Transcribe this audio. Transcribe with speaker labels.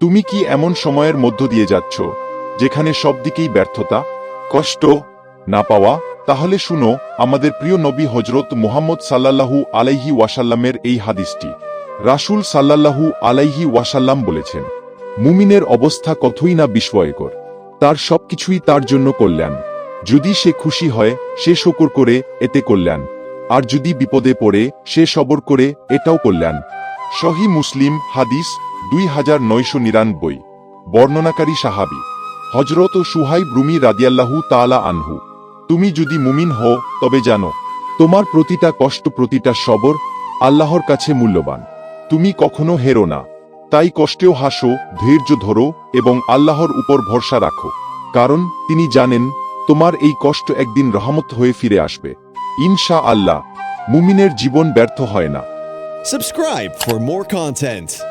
Speaker 1: তুমি কি এমন সময়ের মধ্য দিয়ে যাচ্ছ, যেখানে সব দিকেই ব্যর্থতা, কষ্ট না পাওয়া? তাহলে শুনো, আমাদের প্রিয় নবী হজরত মুহাম্মদ সাল্লাল্লাহু আলাইহি ওয়াসাল্লামের এই হাদিসটি। রাসূল সাল্লাল্লাহু আলাইহি ওয়াসাল্লাম বলেছেন, মুমিনের অবস্থা কতই না বিস্ময়কর। তার সবকিছুই তার জন্য কল্যাণ। যদি সে খুশি হয়, সে শকর করে, এতে কল্যাণ। আর যদি বিপদে পড়ে, সে সবর করে, এটাও কল্যাণ। সহি মুসলিম হাদিস দুই হাজার নয়শো নিরানব্বই, বর্ণনাকারী সাহাবি হজরত ও সুহাইব রুমি রাদিয়াল্লাহু তালা আনহু। তুমি যদি মুমিন হও, তবে জানো, তোমার প্রতিটা কষ্ট, প্রতিটা সবর আল্লাহর কাছে মূল্যবান। তুমি কখনো হেরো না। তাই কষ্টেও হাসো, ধৈর্য ধরো এবং আল্লাহর উপর ভরসা রাখো। কারণ তিনি জানেন, তোমার এই কষ্ট একদিন রহমত হয়ে ফিরে আসবে। ইনশা আল্লাহ মুমিনের জীবন ব্যর্থ হয় না।
Speaker 2: Subscribe for more content.